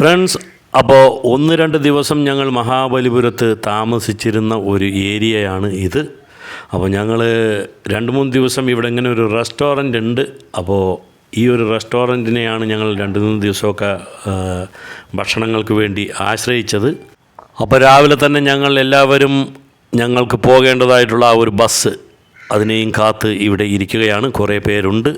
Friends അപ്പോൾ ഒന്ന് രണ്ട് ദിവസം ഞങ്ങൾ മഹാബലിപുരത്ത് താമസിച്ചിരുന്ന ഒരു ഏരിയയാണ് ഇത്. അപ്പോൾ ഞങ്ങൾ രണ്ട് മൂന്ന് ദിവസം ഇവിടെ ഇങ്ങനെ ഒരു റെസ്റ്റോറന്റ് ഉണ്ട്. അപ്പോൾ ഈ ഒരു റെസ്റ്റോറന്റിനെയാണ് ഞങ്ങൾ രണ്ട് മൂന്ന് ദിവസമൊക്കെ ഭക്ഷണങ്ങൾക്ക് വേണ്ടി ആശ്രയിച്ചത്. അപ്പോൾ രാവിലെ തന്നെ ഞങ്ങൾ എല്ലാവരും ഞങ്ങൾക്ക് പോകേണ്ടതായിട്ടുള്ള ആ ഒരു ബസ് അതിനെയും കാത്ത് ഇവിടെ ഇരിക്കുകയാണ്. കുറേ പേരുണ്ട്.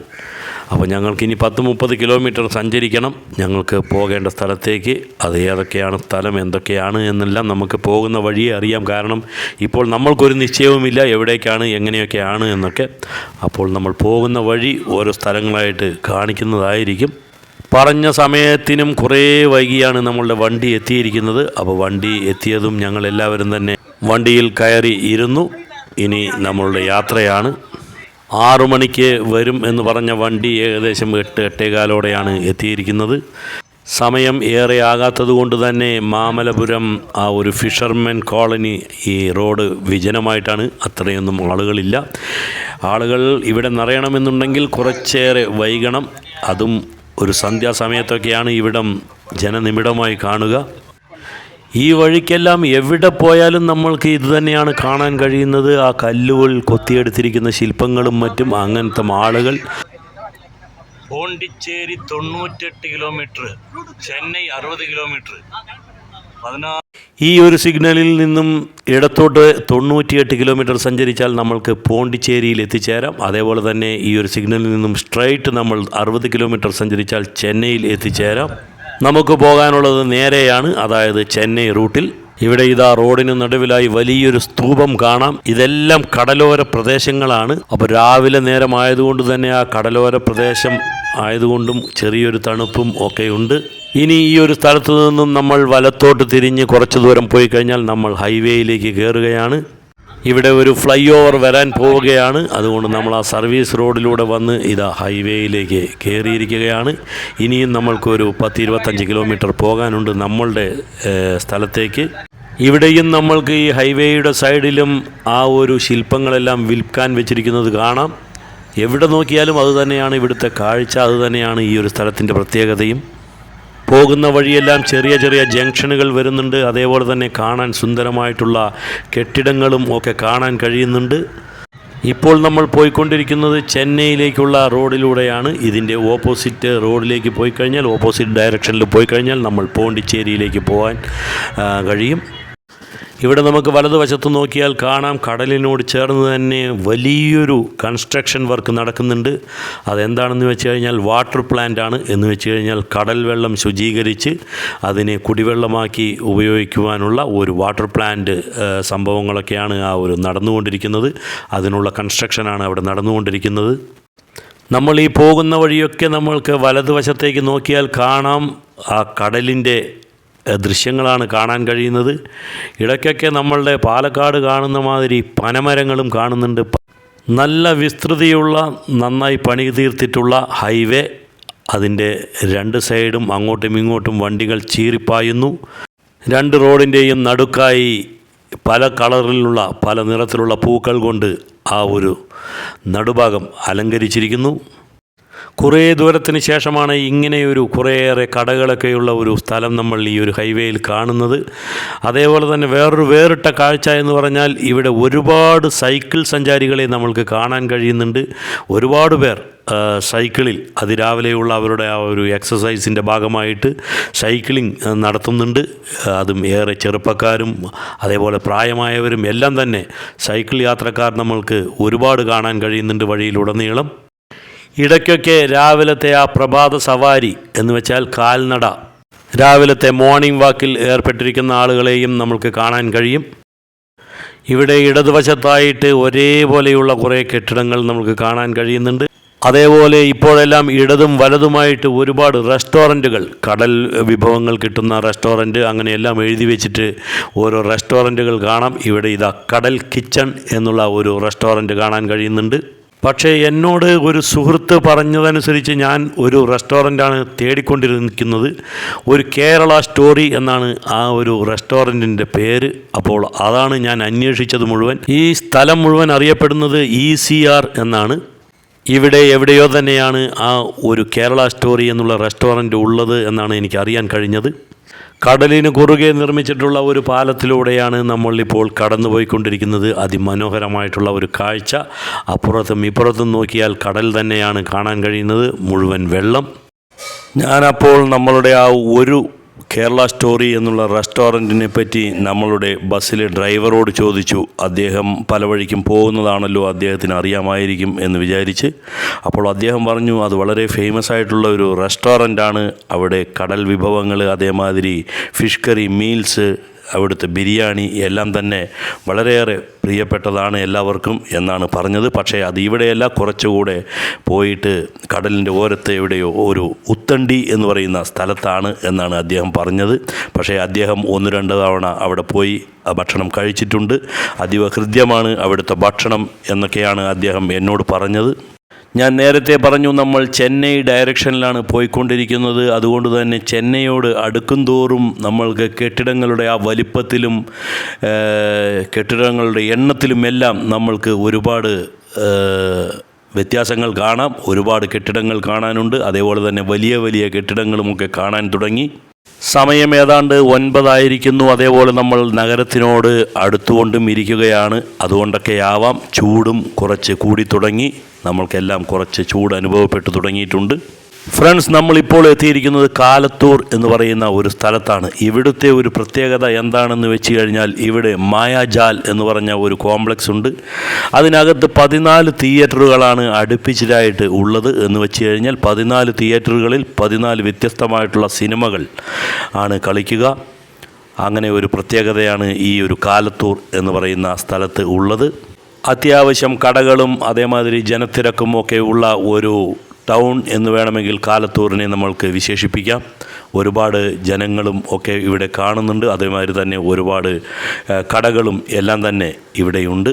അപ്പോൾ ഞങ്ങൾക്ക് ഇനി പത്ത് മുപ്പത് കിലോമീറ്റർ സഞ്ചരിക്കണം. ഞങ്ങൾക്ക് പോകേണ്ട സ്ഥലത്തേക്ക് അത് ഏതൊക്കെയാണ് സ്ഥലം എന്തൊക്കെയാണ് എന്നെല്ലാം നമുക്ക് പോകുന്ന വഴിയെ അറിയാം. കാരണം ഇപ്പോൾ നമ്മൾക്കൊരു നിശ്ചയവുമില്ല എവിടേക്കാണ് എങ്ങനെയൊക്കെയാണ് എന്നൊക്കെ. അപ്പോൾ നമ്മൾ പോകുന്ന വഴി ഓരോ സ്ഥലങ്ങളായിട്ട് കാണിക്കുന്നതായിരിക്കും. പറഞ്ഞ സമയത്തിനും കുറേ വൈകിയാണ് നമ്മളുടെ വണ്ടി എത്തിയിരിക്കുന്നത്. അപ്പോൾ വണ്ടി എത്തിയതും ഞങ്ങൾ എല്ലാവരും തന്നെ വണ്ടിയിൽ കയറി ഇരുന്നു. ഇനി നമ്മളുടെ യാത്രയാണ്. ആറു മണിക്ക് വരും എന്ന് പറഞ്ഞ വണ്ടി ഏകദേശം എട്ട് എട്ടേകാലോടെയാണ് എത്തിയിരിക്കുന്നത്. സമയം ഏറെ ആകാത്തത് കൊണ്ട് തന്നെ മാമലപുരം ആ ഒരു ഫിഷർമെൻ കോളനി ഈ റോഡ് വിജനമായിട്ടാണ്. അത്രയൊന്നും ആളുകളില്ല. ആളുകൾ ഇവിടെ നിറയണമെന്നുണ്ടെങ്കിൽ കുറച്ചേറെ വൈകണം. അതും ഒരു സന്ധ്യാസമയത്തൊക്കെയാണ് ഇവിടം ജനനിമിടമായി കാണുക. ഈ വഴിക്കെല്ലാം എവിടെ പോയാലും നമ്മൾക്ക് ഇതുതന്നെയാണ് കാണാൻ കഴിയുന്നത്. ആ കല്ലുകൾ കൊത്തിയെടുത്തിരിക്കുന്ന ശില്പങ്ങളും മറ്റും അങ്ങനത്തെ ആളുകൾ പോണ്ടിച്ചേരി തൊണ്ണൂറ്റെട്ട് കിലോമീറ്റർ ചെന്നൈ അറുപത് കിലോമീറ്റർ. പതിനാറ് ഈ ഒരു സിഗ്നലിൽ നിന്നും ഇടത്തോട്ട് തൊണ്ണൂറ്റിയെട്ട് കിലോമീറ്റർ സഞ്ചരിച്ചാൽ നമ്മൾക്ക് പോണ്ടിച്ചേരിയിൽ എത്തിച്ചേരാം. അതേപോലെ തന്നെ ഈ ഒരു സിഗ്നലിൽ നിന്നും സ്ട്രൈറ്റ് നമ്മൾ അറുപത് കിലോമീറ്റർ സഞ്ചരിച്ചാൽ ചെന്നൈയിൽ എത്തിച്ചേരാം. നമുക്ക് പോകാനുള്ളത് നേരെയാണ് അതായത് ചെന്നൈ റൂട്ടിൽ. ഇവിടെ ഇതാ റോഡിന് നടുവിലായി വലിയൊരു സ്തൂപം കാണാം. ഇതെല്ലാം കടലോര പ്രദേശങ്ങളാണ്. അപ്പോൾ രാവിലെ നേരമായതുകൊണ്ട് തന്നെ ആ കടലോര പ്രദേശം ആയതുകൊണ്ടും ചെറിയൊരു തണുപ്പും ഒക്കെ ഉണ്ട്. ഇനി ഈ ഒരു സ്ഥലത്തു നിന്നും നമ്മൾ വലത്തോട്ട് തിരിഞ്ഞ് കുറച്ച് ദൂരം പോയി കഴിഞ്ഞാൽ നമ്മൾ ഹൈവേയിലേക്ക് കയറുകയാണ് ഇവിടെ ഒരു ഫ്ലൈ ഓവർ വരാൻ പോവുകയാണ്. അതുകൊണ്ട് നമ്മൾ ആ സർവീസ് റോഡിലൂടെ വന്ന് ഇതാ ഹൈവേയിലേക്ക് കയറിയിരിക്കുകയാണ്. ഇനിയും നമ്മൾക്കൊരു പത്ത് ഇരുപത്തഞ്ച് കിലോമീറ്റർ പോകാനുണ്ട് നമ്മളുടെ സ്ഥലത്തേക്ക്. ഇവിടെയും നമ്മൾക്ക് ഈ ഹൈവേയുടെ സൈഡിലും ആ ഒരു ശില്പങ്ങളെല്ലാം വിൽക്കാൻ വെച്ചിരിക്കുന്നത് കാണാം. എവിടെ നോക്കിയാലും അതുതന്നെയാണ് ഇവിടുത്തെ കാഴ്ച അതുതന്നെയാണ് ഈ ഒരു സ്ഥലത്തിന്റെ പ്രത്യേകതയും. പോകുന്ന വഴിയെല്ലാം ചെറിയ ചെറിയ ജംഗ്ഷനുകൾ വരുന്നുണ്ട്. അതേപോലെ തന്നെ കാണാൻ സുന്ദരമായിട്ടുള്ള കെട്ടിടങ്ങളും ഒക്കെ കാണാൻ കഴിയുന്നുണ്ട്. ഇപ്പോൾ നമ്മൾ പോയിക്കൊണ്ടിരിക്കുന്നത് ചെന്നൈയിലേക്കുള്ള റോഡിലൂടെയാണ്. ഇതിന്റെ ഓപ്പോസിറ്റ് റോഡിലേക്ക് പോയി കഴിഞ്ഞാൽ ഓപ്പോസിറ്റ് ഡയറക്ഷനിൽ പോയി കഴിഞ്ഞാൽ നമ്മൾ പോണ്ടിച്ചേരിയിലേക്ക് പോകാൻ കഴിയും. ഇവിടെ നമുക്ക് വലതുവശത്ത് നോക്കിയാൽ കാണാം കടലിനോട് ചേർന്ന് തന്നെ വലിയൊരു കൺസ്ട്രക്ഷൻ വർക്ക് നടക്കുന്നുണ്ട്. അതെന്താണെന്ന് വെച്ച് കഴിഞ്ഞാൽ വാട്ടർ പ്ലാന്റ് ആണ്. എന്ന് വെച്ച് കഴിഞ്ഞാൽ കടൽ വെള്ളം ശുചീകരിച്ച് അതിനെ കുടിവെള്ളമാക്കി ഉപയോഗിക്കുവാനുള്ള ഒരു വാട്ടർ പ്ലാന്റ് സംഭവങ്ങളൊക്കെയാണ് ആ ഒരു നടന്നുകൊണ്ടിരിക്കുന്നത്. അതിനുള്ള കൺസ്ട്രക്ഷനാണ് അവിടെ നടന്നുകൊണ്ടിരിക്കുന്നത്. നമ്മൾ ഈ പോകുന്ന വഴിയൊക്കെ നമ്മൾക്ക് വലതുവശത്തേക്ക് നോക്കിയാൽ കാണാം ആ കടലിന്റെ ദൃശ്യങ്ങളാണ് കാണാൻ കഴിയുന്നത്. ഇടയ്ക്കൊക്കെ നമ്മളുടെ പാലക്കാട് കാണുന്ന മാതിരി പനമരങ്ങളും കാണുന്നുണ്ട്. നല്ല വിസ്തൃതിയുള്ള നന്നായി പണി തീർത്തിട്ടുള്ള ഹൈവേ. അതിന്റെ രണ്ട് സൈഡും അങ്ങോട്ടും ഇങ്ങോട്ടും വണ്ടികൾ ചീറിപ്പായുന്നു. രണ്ട് റോഡിന്റെയും നടുക്കായി പല കളറിലുള്ള പല നിറത്തിലുള്ള പൂക്കൾ കൊണ്ട് ആ ഒരു നടുഭാഗം അലങ്കരിച്ചിരിക്കുന്നു. കുറേ ദൂരത്തിന് ശേഷമാണ് ഇങ്ങനെയൊരു കുറേയേറെ കടകളൊക്കെയുള്ള ഒരു സ്ഥലം നമ്മൾ ഈ ഒരു ഹൈവേയിൽ കാണുന്നത്. അതേപോലെ തന്നെ വേറൊരു വേറിട്ട കാഴ്ച എന്ന് പറഞ്ഞാൽ ഇവിടെ ഒരുപാട് സൈക്കിൾ സഞ്ചാരികളെ നമ്മൾക്ക് കാണാൻ കഴിയുന്നുണ്ട്. ഒരുപാട് പേർ സൈക്കിളിൽ അതിരാവിലെയുള്ള അവരുടെ ആ ഒരു എക്സസൈസിന്റെ ഭാഗമായിട്ട് സൈക്ലിംഗ് നടത്തുന്നുണ്ട്. അതും ഏറെ ചെറുപ്പക്കാരും അതേപോലെ പ്രായമായവരും എല്ലാം തന്നെ സൈക്കിൾ യാത്രക്കാർ നമ്മൾക്ക് ഒരുപാട് കാണാൻ കഴിയുന്നുണ്ട് വഴിയിലുടനീളം. ഇടയ്ക്കൊക്കെ രാവിലത്തെ ആ പ്രഭാത സവാരി എന്ന് വെച്ചാൽ കാൽനട. രാവിലത്തെ മോർണിംഗ് വാക്കിൽ ഏർപ്പെട്ടിരിക്കുന്ന ആളുകളെയും നമുക്ക് കാണാൻ കഴിയും. ഇവിടെ ഇടതുവശത്തായിട്ട് ഒരേപോലെയുള്ള കുറേ കെട്ടിടങ്ങൾ നമുക്ക് കാണാൻ കഴിയുന്നുണ്ട്. അതേപോലെ ഇപ്പോഴെല്ലാം ഇടതും വലതുമായിട്ട് ഒരുപാട് റെസ്റ്റോറന്റുകൾ കടൽ വിഭവങ്ങൾ കിട്ടുന്ന റെസ്റ്റോറന്റ് അങ്ങനെയെല്ലാം എഴുതി വെച്ചിട്ട് ഓരോ റെസ്റ്റോറന്റുകൾ കാണാം. ഇവിടെ ഇതാ കടൽ കിച്ചൺ എന്നുള്ള ഒരു റെസ്റ്റോറന്റ് കാണാൻ കഴിയുന്നുണ്ട്. പക്ഷേ എന്നോട് ഒരു സുഹൃത്ത് പറഞ്ഞതനുസരിച്ച് ഞാൻ ഒരു റെസ്റ്റോറന്റാണ് തേടിക്കൊണ്ടിരിക്കുന്നത്. ഒരു കേരള സ്റ്റോറി എന്നാണ് ആ ഒരു റെസ്റ്റോറന്റിന്റെ പേര്. അപ്പോൾ അതാണ് ഞാൻ അന്വേഷിച്ചത് മുഴുവൻ. ഈ സ്ഥലം മുഴുവൻ അറിയപ്പെടുന്നത് ഇ സി ആർ എന്നാണ്. ഇവിടെ എവിടെയോ തന്നെയാണ് ആ ഒരു കേരള സ്റ്റോറി എന്നുള്ള റെസ്റ്റോറന്റ് ഉള്ളത് എന്നാണ് എനിക്ക് അറിയാൻ കഴിഞ്ഞത്. കടലിന് കുറുകെ നിർമ്മിച്ചിട്ടുള്ള ഒരു പാലത്തിലൂടെയാണ് നമ്മളിപ്പോൾ കടന്നുപോയിക്കൊണ്ടിരിക്കുന്നത്. അതിമനോഹരമായിട്ടുള്ള ഒരു കാഴ്ച. അപ്പുറത്തും ഇപ്പുറത്തും നോക്കിയാൽ കടൽ തന്നെയാണ് കാണാൻ കഴിയുന്നത്. മുഴുവൻ വെള്ളം. ഞാനപ്പോൾ നമ്മളുടെ ആ ഒരു കേരള സ്റ്റോറി എന്നുള്ള റെസ്റ്റോറന്റിനെ പറ്റി നമ്മളുടെ ബസ്സിലെ ഡ്രൈവറോട് ചോദിച്ചു. അദ്ദേഹം പല വഴിക്കും പോകുന്നതാണല്ലോ അദ്ദേഹത്തിന് അറിയാമായിരിക്കും എന്ന് വിചാരിച്ച്. അപ്പോൾ അദ്ദേഹം പറഞ്ഞു അത് വളരെ ഫേമസ് ആയിട്ടുള്ള ഒരു റെസ്റ്റോറന്റാണ് അവിടെ കടൽ വിഭവങ്ങൾ അതേമാതിരി ഫിഷ് കറി മീൽസ് അവിടുത്തെ ബിരിയാണി എല്ലാം തന്നെ വളരെയേറെ പ്രിയപ്പെട്ടതാണ് എല്ലാവർക്കും എന്നാണ് പറഞ്ഞത്. പക്ഷേ അത് ഇവിടെയല്ല കുറച്ചുകൂടെ പോയിട്ട് കടലിന്റെ ഓരത്ത് എവിടെയോ ഒരു ഉത്തണ്ടി എന്ന് പറയുന്ന സ്ഥലത്താണ് എന്നാണ് അദ്ദേഹം പറഞ്ഞത്. പക്ഷേ അദ്ദേഹം ഒന്ന് രണ്ട് തവണ അവിടെ പോയി ഭക്ഷണം കഴിച്ചിട്ടുണ്ട്. അതീവ ഹൃദ്യമാണ് അവിടുത്തെ ഭക്ഷണം എന്നൊക്കെയാണ് അദ്ദേഹം എന്നോട് പറഞ്ഞത്. ഞാൻ നേരത്തെ പറഞ്ഞു നമ്മൾ ചെന്നൈ ഡയറക്ഷനിലാണ് പോയിക്കൊണ്ടിരിക്കുന്നത്. അതുകൊണ്ട് തന്നെ ചെന്നൈയോട് അടുക്കും തോറും നമ്മൾക്ക് കെട്ടിടങ്ങളുടെ ആ വലിപ്പത്തിലും കെട്ടിടങ്ങളുടെ എണ്ണത്തിലുമെല്ലാം നമ്മൾക്ക് ഒരുപാട് വ്യത്യാസങ്ങൾ കാണാം. ഒരുപാട് കെട്ടിടങ്ങൾ കാണാനുണ്ട്. അതേപോലെ തന്നെ വലിയ വലിയ കെട്ടിടങ്ങളുമൊക്കെ കാണാൻ തുടങ്ങി. സമയം ഏതാണ്ട് ഒൻപതായിരിക്കുന്നു. അതേപോലെ നമ്മൾ നഗരത്തിനോട് അടുത്തുകൊണ്ടും ഇരിക്കുകയാണ്. അതുകൊണ്ടൊക്കെയാവാം ചൂടും കുറച്ച് കൂടി തുടങ്ങി. നമ്മൾക്കെല്ലാം കുറച്ച് ചൂട് അനുഭവപ്പെട്ടു തുടങ്ങിയിട്ടുണ്ട്. ഫ്രണ്ട്സ് നമ്മളിപ്പോൾ എത്തിയിരിക്കുന്നത് കാലത്തൂർ എന്ന് പറയുന്ന ഒരു സ്ഥലത്താണ്. ഇവിടുത്തെ ഒരു പ്രത്യേകത എന്താണെന്ന് വെച്ച് കഴിഞ്ഞാൽ ഇവിടെ മായാജാൽ എന്ന് പറഞ്ഞ ഒരു കോംപ്ലക്സ് ഉണ്ട്. അതിനകത്ത് പതിനാല് തിയേറ്ററുകളാണ് അടുപ്പിച്ചിലായിട്ട് ഉള്ളത് എന്ന് വെച്ച് കഴിഞ്ഞാൽ പതിനാല് തിയേറ്ററുകളിൽ പതിനാല് വ്യത്യസ്തമായിട്ടുള്ള സിനിമകൾ ആണ് കളിക്കുക. അങ്ങനെ ഒരു പ്രത്യേകതയാണ് ഈ ഒരു കാലത്തൂർ എന്ന് പറയുന്ന സ്ഥലത്ത് ഉള്ളത്. അത്യാവശ്യം കടകളും അതേമാതിരി ജനത്തിരക്കും ഒക്കെ ഉള്ള ഒരു ടൗൺ എന്ന് വേണമെങ്കിൽ കാലത്തൂറിനെ നമ്മൾക്ക് വിശേഷിപ്പിക്കാം. ഒരുപാട് ജനങ്ങളും ഒക്കെ ഇവിടെ കാണുന്നുണ്ട്. അതേമാതിരി തന്നെ ഒരുപാട് കടകളും എല്ലാം തന്നെ ഇവിടെയുണ്ട്.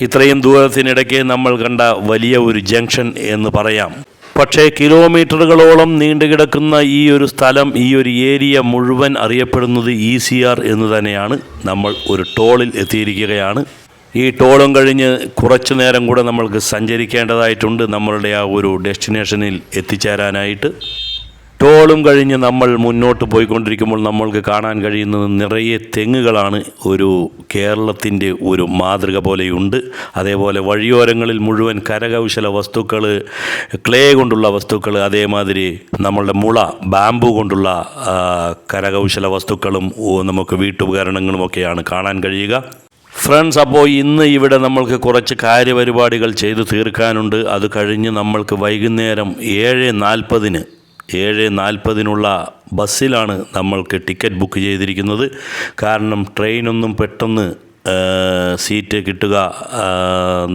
ഇത്രയും ദൂരത്തിനിടയ്ക്ക് നമ്മൾ കണ്ട വലിയ ഒരു ജംഗ്ഷൻ എന്ന് പറയാം. പക്ഷേ കിലോമീറ്ററുകളോളം നീണ്ടുകിടക്കുന്ന ഈ ഒരു സ്ഥലം ഈ ഒരു ഏരിയ മുഴുവൻ അറിയപ്പെടുന്നത് ഇ സി ആർ എന്ന് തന്നെയാണ്. നമ്മൾ ഒരു ടോളിൽ എത്തിയിരിക്കുകയാണ്. ഈ ടോളും കഴിഞ്ഞ് കുറച്ചു നേരം കൂടെ നമ്മൾക്ക് സഞ്ചരിക്കേണ്ടതായിട്ടുണ്ട്. നമ്മളുടെ ആ ഒരു ഡെസ്റ്റിനേഷനിൽ എത്തിച്ചേരാനായിട്ട്. ടോളും കഴിഞ്ഞ് നമ്മൾ മുന്നോട്ട് പോയിക്കൊണ്ടിരിക്കുമ്പോൾ നമ്മൾക്ക് കാണാൻ കഴിയുന്നത് നിറയെ തെങ്ങുകളാണ്. ഒരു കേരളത്തിന്റെ ഒരു മാതൃക പോലെയുണ്ട്. അതേപോലെ വഴിയോരങ്ങളിൽ മുഴുവൻ കരകൗശല വസ്തുക്കൾ ക്ലേ കൊണ്ടുള്ള വസ്തുക്കൾ അതേമാതിരി നമ്മളുടെ മുള ബാമ്പു കൊണ്ടുള്ള കരകൗശല വസ്തുക്കളും നമുക്ക് വീട്ടുപകരണങ്ങളുമൊക്കെയാണ് കാണാൻ കഴിയുക. ഫ്രണ്ട്സ് അപ്പോൾ ഇന്ന് ഇവിടെ നമ്മൾക്ക് കുറച്ച് കാര്യപരിപാടികൾ ചെയ്തു തീർക്കാനുണ്ട്. അത് കഴിഞ്ഞ് നമ്മൾക്ക് വൈകുന്നേരം ഏഴ് നാൽപ്പതിന് ഏഴ് നാൽപ്പതിനുള്ള ബസ്സിലാണ് നമ്മൾക്ക് ടിക്കറ്റ് ബുക്ക് ചെയ്തിരിക്കുന്നത്. കാരണം ട്രെയിനൊന്നും പെട്ടെന്ന് സീറ്റ് കിട്ടുക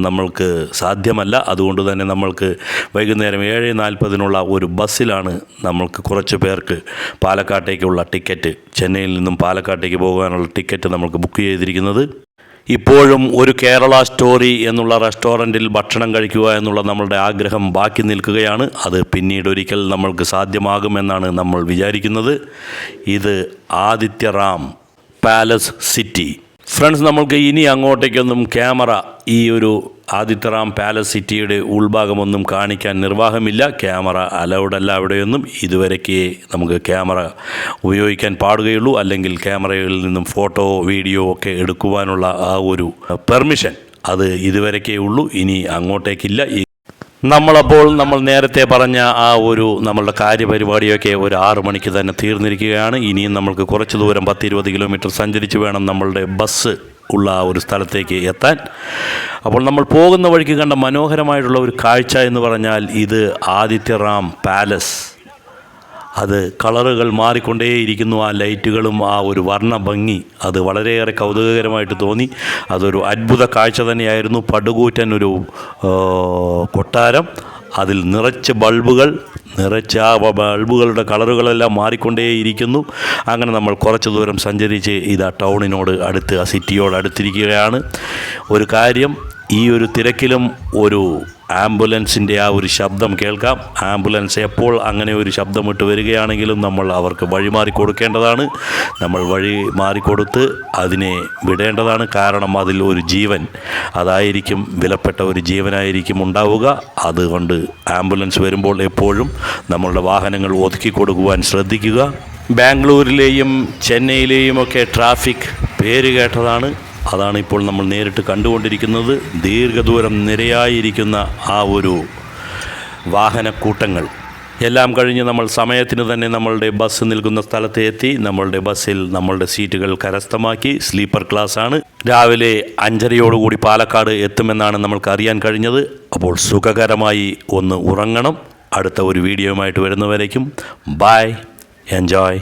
നമ്മൾക്ക് സാധ്യമല്ല. അതുകൊണ്ട് തന്നെ നമ്മൾക്ക് വൈകുന്നേരം ഏഴ് നാൽപ്പതിനുള്ള ഒരു ബസ്സിലാണ് നമ്മൾക്ക് കുറച്ച് പേർക്ക് പാലക്കാട്ടേക്കുള്ള ടിക്കറ്റ് ചെന്നൈയിൽ നിന്നും പാലക്കാട്ടേക്ക് പോകാനുള്ള ടിക്കറ്റ് നമ്മൾക്ക് ബുക്ക് ചെയ്തിരിക്കുന്നത്. ഇപ്പോഴും ഒരു കേരള സ്റ്റോറി എന്നുള്ള റെസ്റ്റോറന്റിൽ ഭക്ഷണം കഴിക്കുക എന്നുള്ള നമ്മളുടെ ആഗ്രഹം ബാക്കി നിൽക്കുകയാണ്. അത് പിന്നീട് ഒരിക്കൽ നമ്മൾക്ക് സാധ്യമാകുമെന്നാണ് നമ്മൾ വിചാരിക്കുന്നത്. ഇത് ആദിത്യറാം പാലസ് സിറ്റി. ഫ്രണ്ട്സ് നമ്മൾക്ക് ഇനി അങ്ങോട്ടേക്കൊന്നും ക്യാമറ ഈ ഒരു ആദിത്യറാം പാലസ് സിറ്റിയുടെ ഉൾഭാഗമൊന്നും കാണിക്കാൻ നിർവാഹമില്ല. ക്യാമറ അലൗഡല്ല അവിടെയൊന്നും. ഇതുവരെയ്ക്ക് നമുക്ക് ക്യാമറ ഉപയോഗിക്കാൻ പാടുകയുള്ളൂ. അല്ലെങ്കിൽ ക്യാമറകളിൽ നിന്നും ഫോട്ടോ വീഡിയോ ഒക്കെ എടുക്കുവാനുള്ള ആ ഒരു പെർമിഷൻ അത് ഇതുവരെക്കേ ഉള്ളൂ. ഇനി അങ്ങോട്ടേക്കില്ല. നമ്മളപ്പോൾ നമ്മൾ നേരത്തെ പറഞ്ഞ ആ ഒരു നമ്മളുടെ കാര്യപരിപാടിയൊക്കെ ഒരു ആറ് മണിക്ക് തന്നെ തീർന്നിരിക്കുകയാണ്. ഇനിയും നമ്മൾക്ക് കുറച്ച് ദൂരം പത്തിരുപത് കിലോമീറ്റർ സഞ്ചരിച്ച് വേണം നമ്മളുടെ ബസ് ഉള്ള ഒരു സ്ഥലത്തേക്ക് എത്താൻ. അപ്പോൾ നമ്മൾ പോകുന്ന വഴിക്ക് കണ്ട മനോഹരമായിട്ടുള്ള ഒരു കാഴ്ച എന്ന് പറഞ്ഞാൽ ഇത് ആദിത്യറാം പാലസ്. അത് കളറുകൾ മാറിക്കൊണ്ടേയിരിക്കുന്നു ആ ലൈറ്റുകളും ആ ഒരു വർണ ഭംഗി അത് വളരെയേറെ കൗതുകകരമായിട്ട് തോന്നി. അതൊരു അത്ഭുത കാഴ്ച തന്നെയായിരുന്നു പടുകൂറ്റൻ ഒരു കൊട്ടാരം. അതിൽ നിറച്ച് ബൾബുകൾ നിറച്ച് ആ ബൾബുകളുടെ കളറുകളെല്ലാം മാറിക്കൊണ്ടേയിരിക്കുന്നു. അങ്ങനെ നമ്മൾ കുറച്ച് ദൂരം സഞ്ചരിച്ച് ഇതാ ടൗണിനോട് അടുത്ത് ആ സിറ്റിയോട് അടുത്തിരിക്കുകയാണ്. ഒരു കാര്യം ഈ ഒരു തിരക്കിലും ഒരു ആംബുലൻസിന്റെ ആ ഒരു ശബ്ദം കേൾക്കാം. ആംബുലൻസ് എപ്പോൾ അങ്ങനെ ഒരു ശബ്ദമിട്ട് വരികയാണെങ്കിലും നമ്മൾ അവർക്ക് വഴിമാറി കൊടുക്കേണ്ടതാണ്. നമ്മൾ വഴി മാറിക്കൊടുത്ത് അതിനെ വിടേണ്ടതാണ്. കാരണം അതിൽ ഒരു ജീവൻ അതായിരിക്കും വിലപ്പെട്ട ഒരു ജീവനായിരിക്കും ഉണ്ടാവുക. അതുകൊണ്ട് ആംബുലൻസ് വരുമ്പോൾ എപ്പോഴും നമ്മളുടെ വാഹനങ്ങൾ ഒതുക്കി കൊടുക്കുവാൻ ശ്രദ്ധിക്കുക. ബാംഗ്ലൂരിലെയും ചെന്നൈയിലെയും ഒക്കെ ട്രാഫിക് പേര് കേട്ടതാണ്. അതാണ് ഇപ്പോൾ നമ്മൾ നേരിട്ട് കണ്ടുകൊണ്ടിരിക്കുന്നത്. ദീർഘദൂരം നിരയായിരിക്കുന്ന ആ ഒരു വാഹനക്കൂട്ടങ്ങൾ. എല്ലാം കഴിഞ്ഞ് നമ്മൾ സമയത്തിന് തന്നെ നമ്മളുടെ ബസ് നിൽക്കുന്ന സ്ഥലത്ത് എത്തി. നമ്മളുടെ ബസ്സിൽ നമ്മളുടെ സീറ്റുകൾ കരസ്ഥമാക്കി. സ്ലീപ്പർ ക്ലാസ് ആണ് രാവിലെ അഞ്ചരയോടുകൂടി പാലക്കാട് എത്തുമെന്നാണ് നമ്മൾക്ക് അറിയാൻ കഴിഞ്ഞത്. അപ്പോൾ സുഖകരമായി ഒന്ന് ഉറങ്ങണം. അടുത്ത ഒരു വീഡിയോയുമായിട്ട് വരുന്നവരേക്കും ബായ് എൻജോയ്.